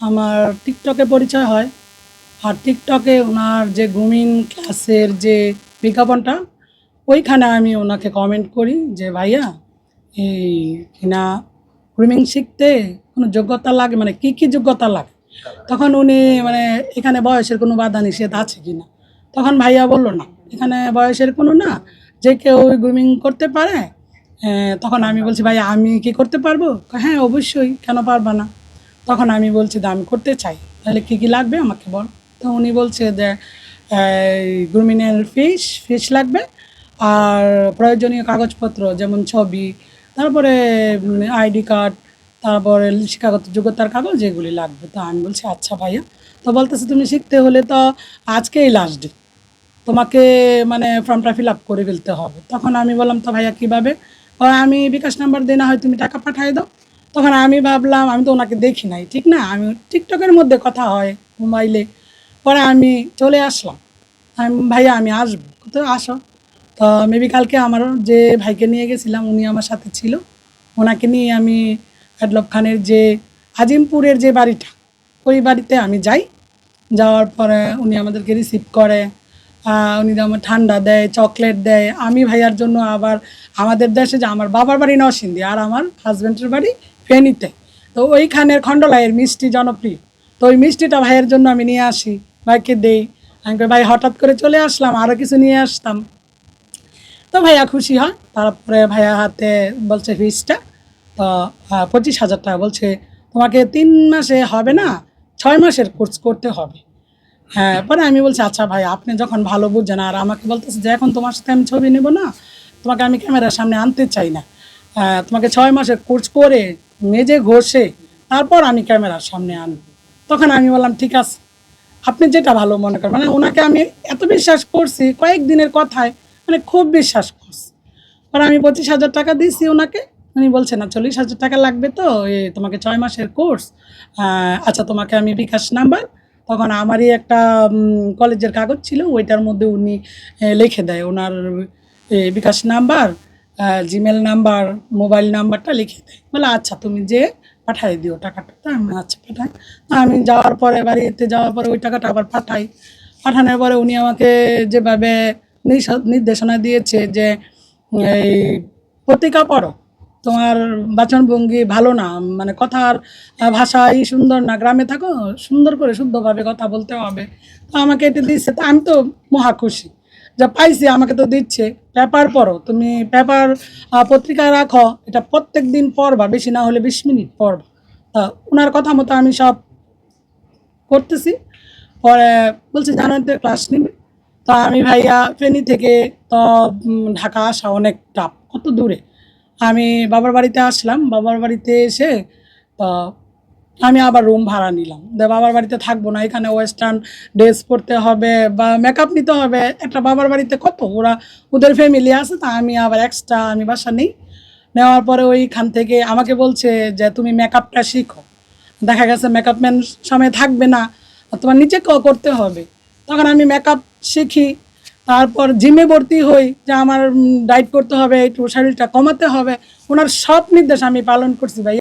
আমার টিকটকে পরিচয় হয়। আর টিকটকে ওনার যে গ্রুমিং ক্লাসের যে বিজ্ঞাপনটা, ওইখানে আমি ওনাকে কমেন্ট করি যে, ভাইয়া, এই কিনা গ্রুমিং শিখতে কোনো যোগ্যতা লাগে? মানে কি কি যোগ্যতা লাগে? তখন উনি মানে এখানে বয়সের কোনো বাধা নিষেধ আছে কি না? তখন ভাইয়া বলল, না, এখানে বয়সের কোনো না। যে কেউ গ্রুমিং করতে পারে তখন আমি বলছি ভাই আমি কি করতে পারব? হ্যাঁ অবশ্যই, কেন পারবা না? তখন আমি বলছি যে আমি করতে চাই, তাহলে কী কী লাগবে আমাকে বল। তো উনি বলছে যে গ্রুমিনের ফিস ফিস লাগবে আর প্রয়োজনীয় কাগজপত্র যেমন ছবি, তারপরে আইডি কার্ড, তারপরে শিক্ষাগত যোগ্যতার কাগজ, এগুলি লাগবে। তো আমি বলছি আচ্ছা ভাইয়া। তো বলতেছে, তুমি শিখতে হলে তো আজকেই লাস্ট ডে তোমাকে মানে ফর্মটা ফিল আপ করে ফেলতে হবে। তখন আমি বললাম, তো ভাইয়া কীভাবে? আমি বিকাশ নাম্বার দিয়ে, না হয় তুমি টাকা পাঠিয়ে দাও। তখন আমি ভাবলাম, আমি তো ওনাকে দেখি নাই, ঠিক না? আমি টিকটকের মধ্যে কথা হয় মোবাইলে পরে আমি চলে আসলাম। আমি, ভাইয়া, আমি আসব। তো আসো। তো মেবি কালকে আমার যে ভাইকে নিয়ে গেছিলাম, উনি আমার সাথে ছিল। ওনাকে নিয়ে আমি অ্যাডলব খানের যে আজিমপুরের যে বাড়িটা, ওই বাড়িতে আমি যাই। যাওয়ার পরে উনি আমাদেরকে রিসিভ করে উনি আমার ঠান্ডা দেয়, চকলেট দেয়। আমি ভাইয়ার জন্য আবার আমাদের দেশে যে আমার বাবার বাড়ি নরসিংদী, আর আমার হাজব্যান্ডের বাড়ি ফেনীতে। তো ওইখানের খণ্ডলাইয়ের মিষ্টি জনপ্রিয়। তো ওই মিষ্টিটা ভাইয়ের জন্য আমি নিয়ে আসি। ভাইকে দেই। আমি ভাই, হঠাৎ করে চলে আসলাম আরও কিছু নিয়ে আসতাম। তো ভাইয়া খুশি হয়। তারপরে ভাইয়া হাতে বলছে ফিসটা তো পঁচিশ হাজার টাকা বলছে, তোমাকে তিন মাসে হবে না, ছয় মাসের কোর্স করতে হবে। হ্যাঁ পরে আমি বলছি আচ্ছা ভাই, আপনি যখন ভালো বুঝছেন আর আমাকে বলতেছে যে, এখন তোমার সাথে আমি ছবি নেব না, তোমাকে আমি ক্যামেরার সামনে আনতে চাই না। তোমাকে ছয় মাসের কোর্স করে মেজে ঘষে তারপর আমি ক্যামেরার সামনে আনব। তখন আমি বললাম, ঠিক আছে, আপনি যেটা ভালো মনে করেন। মানে ওনাকে আমি এত বিশ্বাস করছি, কয়েকদিনের কথায় মানে খুব বিশ্বাস করছি। পরে আমি পঁচিশ হাজার টাকা দিয়েছি ওনাকে। উনি বলছে, না, চল্লিশ হাজার টাকা লাগবে তো, এ তোমাকে ছয় মাসের কোর্স। আচ্ছা তোমাকে আমি বিকাশ নাম্বার। তখন আমারই একটা কলেজের কাগজ ছিল, ওইটার মধ্যে উনি লিখে দেয় ওনার bKash number. Gmail number mobile নাম্বারটা লিখে দেয়। বলে আচ্ছা তুমি যে পাঠাই দিও টাকাটা। তা আমি আচ্ছা পাঠাই। আমি যাওয়ার পরে, বাড়িতে যাওয়ার পরে ওই টাকাটা আবার পাঠাই। পাঠানোর পরে উনি আমাকে যেভাবে নির্দেশনা দিয়েছে যে, এই, পত্রিকা পড়ো। তোমার বাচনভঙ্গি ভালো না। মানে কথার ভাষাই সুন্দর না। গ্রামে থাকো, সুন্দর করে শুদ্ধভাবে কথা বলতে হবে। তো আমাকে এটা দিচ্ছে তা আমি তো মহা খুশি। যা পাইছি, আমাকে তো দিচ্ছে। পেপার পড়ো, তুমি পেপার পত্রিকা রাখো, এটা প্রত্যেক দিন পড়বা, বেশি না হলে বিশ মিনিট পড়বা। তা ওনার কথা মতো আমি সব করতেছি। পরে বলছি জানো তো, ক্লাস নিবে? তো আমি, ভাইয়া, ফেনী থেকে তো ঢাকা আসা অনেক টাপ কত দূরে? আমি বাবার বাড়িতে আসলাম, বাবার বাড়িতে এসে আমি আবার রুম ভাড়া নিলাম। দে বাবার বাড়িতে থাকব না, এখানে ওয়েস্টার্ন ড্রেস পরতে হবে বা মেকআপ নিতে হবে। একটা বাবার বাড়িতে কত? ওরা, ওদের ফ্যামিলি আছে তা, আমি আবার এক্সট্রা আমি বাসা নেই। নেওয়ার পরে ওইখান থেকে আমাকে বলছে যে, তুমি মেকআপটা শিখো। দেখা গেছে মেকআপ ম্যান সময় থাকবে না তোমার নিজেকেও করতে হবে। তখন আমি মেকআপ শিখি, তারপর জিমে ভর্তি হই, যে আমার ডায়েট করতে হবে, একটু শরীরটা কমাতে হবে। ওনার সব নির্দেশ আমি পালন করছি ভাই।